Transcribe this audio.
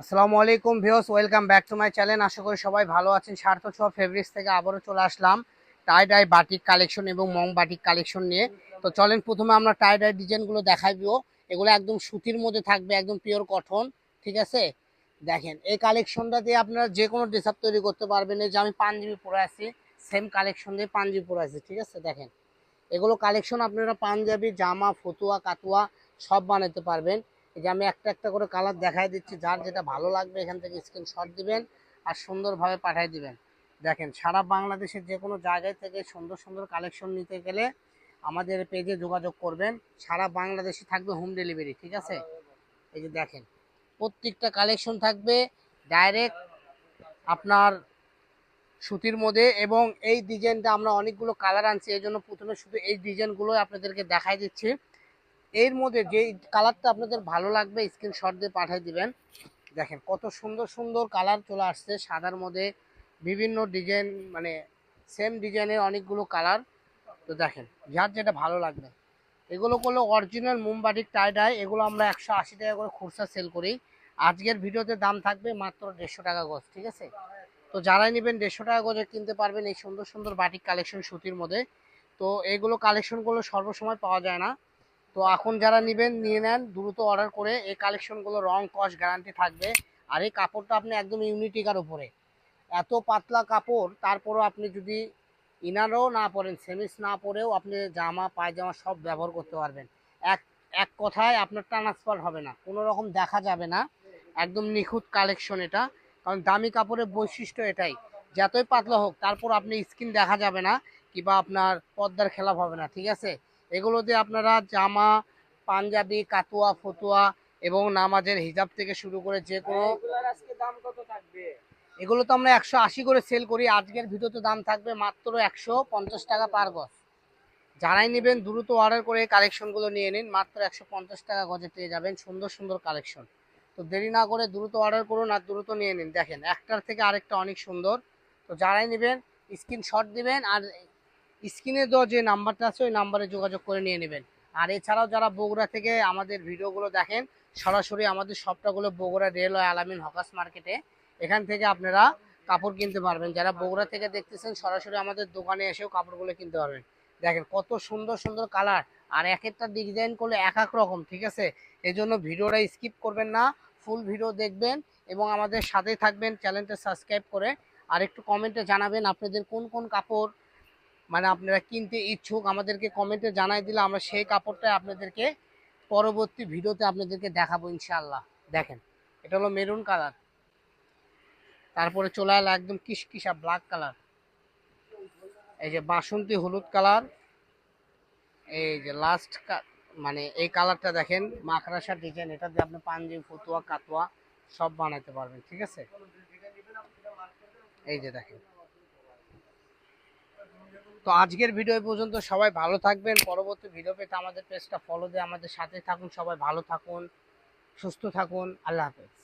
আসসালামু আলাইকুম views welcome back to my channel. আশা করি সবাই ভালো আছেন। সার্থ ছোয়া ফেব্রিক্স থেকে আবারও চলে আসলাম টাই ডাই বাটিক কালেকশন এবং মং বাটিক কালেকশন নিয়ে। তো চলেন, প্রথমে আমরা টাই ডাই ডিজাইনগুলো দেখাইবো এগুলো একদম সুতির মধ্যে থাকবে, একদম পিওর কটন ঠিক আছে? দেখেন, এই কালেকশনটা দিয়ে আপনারা যে কোনো ড্রেস আপ তৈরি করতে পারবেন। এই যে আমি পাঞ্জাবি পরে আছি সেম কালেকশন দিয়ে পাঞ্জাবি পরে আছি, ঠিক আছে? দেখেন, এগুলো কালেকশন আপনারা পাঞ্জাবি, জামা, ফতুয়া, কাতুয়া সব বানাতে পারবেন। এই যে আমি একটা একটা করে কালার দেখাই দিচ্ছি, যার যেটা ভালো লাগবে এখান থেকে স্ক্রিনশট দিবেন আর সুন্দরভাবে পাঠিয়ে দিবেন। দেখেন, সারা বাংলাদেশের যে কোনো জায়গায় থেকে সুন্দর সুন্দর কালেকশন নিতে গেলে আমাদের পেজে যোগাযোগ করবেন। সারা বাংলাদেশে থাকবে হোম ডেলিভারি ঠিক আছে? এই যে দেখেন, প্রত্যেকটা কালেকশন থাকবে ডাইরেক্ট আপনার সুতির মধ্যে এবং এই ডিজাইনটা আমরা অনেকগুলো কালার আনছি এই জন্য প্রথমে শুধু এই ডিজাইনগুলো আপনাদেরকে দেখাই দিচ্ছি। এর মধ্যে যে কালারটা আপনাদের ভালো লাগবে স্ক্রিনশট দিয়ে পাঠিয়ে দিবেন। দেখেন কত সুন্দর সুন্দর কালার চলে আসছে, সাদার মধ্যে বিভিন্ন ডিজাইন মানে সেম ডিজাইনের অনেকগুলো কালার। তো দেখেন, যার যেটা ভালো লাগবে। এগুলো করল অরিজিনাল মোমবাটিক টাই ডাই এগুলো আমরা একশো আশি টাকা করে খুচরা সেল করি। আজকের ভিডিওতে দাম থাকবে মাত্র দেড়শো টাকা গজ, ঠিক আছে? তো যারাই নেবেন দেড়শো টাকা গজে কিনতে পারবেন এই সুন্দর সুন্দর বাটিক কালেকশন সুতির মধ্যে। তো এগুলো কালেকশনগুলো সর্বসময় পাওয়া যায় না। তো এখন যারা নেবেন, নিয়ে নেন, দ্রুত অর্ডার করে এই কালেকশনগুলো রং কস গ্যারান্টি থাকবে। আর এই কাপড়টা আপনি একদম ইউনিটিকার উপরে। এত পাতলা কাপড়, তারপরেও আপনি যদি ইনারও না পরেন সেমিস না পরেও আপনি জামা, পায়জামা সব ব্যবহার করতে পারবেন। এক এক কথায় আপনার ট্রান্সফার হবে না। কোনো রকম দেখা যাবে না। একদম নিখুঁত কালেকশন এটা। কারণ দামি কাপড়ের বৈশিষ্ট্য এটাই। যতই পাতলা হোক, তারপর আপনি স্কিন দেখা যাবে না, কিংবা আপনার পর্দার খেলাপ হবে না, ঠিক আছে? এগুলো দিয়ে আপনারা জামা পাঞ্জাবি কাতুয়া ফতুয়া এবং নামাজের হিজাব থেকে শুরু করে যে কোনো দাম কত থাকবে? এগুলো তো আমরা একশো আশি করে সেল করি। আজকের ভিডিওতে দাম থাকবে মাত্র একশো পঞ্চাশ টাকা পার গজ। যারাই নেবেন দ্রুত অর্ডার করে কালেকশনগুলো নিয়ে নিন। মাত্র একশো পঞ্চাশ টাকা গজে পেয়ে যাবেন সুন্দর সুন্দর কালেকশন তো দেরি না করে দ্রুত অর্ডার করুন আর দ্রুত নিয়ে নিন। দেখেন একটার থেকে আরেকটা অনেক সুন্দর। তো যারাই নেবেন স্ক্রিনশট দিবেন আর স্ক্রিনে দেওয়া যে নাম্বারটা আছে, ওই নাম্বারে যোগাযোগ করে নিয়ে নেবেন। আর এছাড়াও যারা বগুড়া থেকে আমাদের ভিডিওগুলো দেখেন, সরাসরি আমাদের সবটাগুলো বগুড়া রেলওয়ে আলামিন হকাস মার্কেটে, এখান থেকে আপনারা কাপড় কিনতে পারবেন। যারা বগুড়া থেকে দেখতেছেন, সরাসরি আমাদের দোকানে এসেও কাপড়গুলো কিনতে পারবেন। দেখেন কত সুন্দর সুন্দর কালার। আর এক একটা ডিজাইন করলে এক এক রকম, ঠিক আছে? এই জন্য ভিডিওটা স্কিপ করবেন না, ফুল ভিডিও দেখবেন এবং আমাদের সাথেই থাকবেন। চ্যানেলটা সাবস্ক্রাইব করে আর একটু কমেন্টে জানাবেন আপনাদের কোন কোন কাপড় মানে আপনারা কিনতে ইচ্ছুক, আমাদেরকে কমেন্টে জানাই দিলে আমরা সেই কাপড়টা আপনাদেরকে পরবর্তী ভিডিওতে আপনাদেরকে দেখাবো ইনশাল্লাহ দেখেন, এটা হলো মেরুন কালার তারপরে চলে এলো একদম কিসকিসা ব্ল্যাক কালার এই যে বাসন্তী হলুদ কালার এই যে লাস্ট মানে এই কালারটা দেখেন মাকড়াসার ডিজাইন এটা দিয়ে আপনি পাঞ্জাবি, ফতুয়া, কাতুয়া সব বানাইতে পারবেন, ঠিক আছে? এই যে দেখেন। তো আজকের ভিডিও পর্যন্ত। সবাই ভালো থাকবেন। পরবর্তী ভিডিও পেতে আমাদের পেজটা ফলো দিয়ে আমাদের সাথে থাকুন। সবাই ভালো থাকুন, সুস্থ থাকুন। আল্লাহ হাফেজ।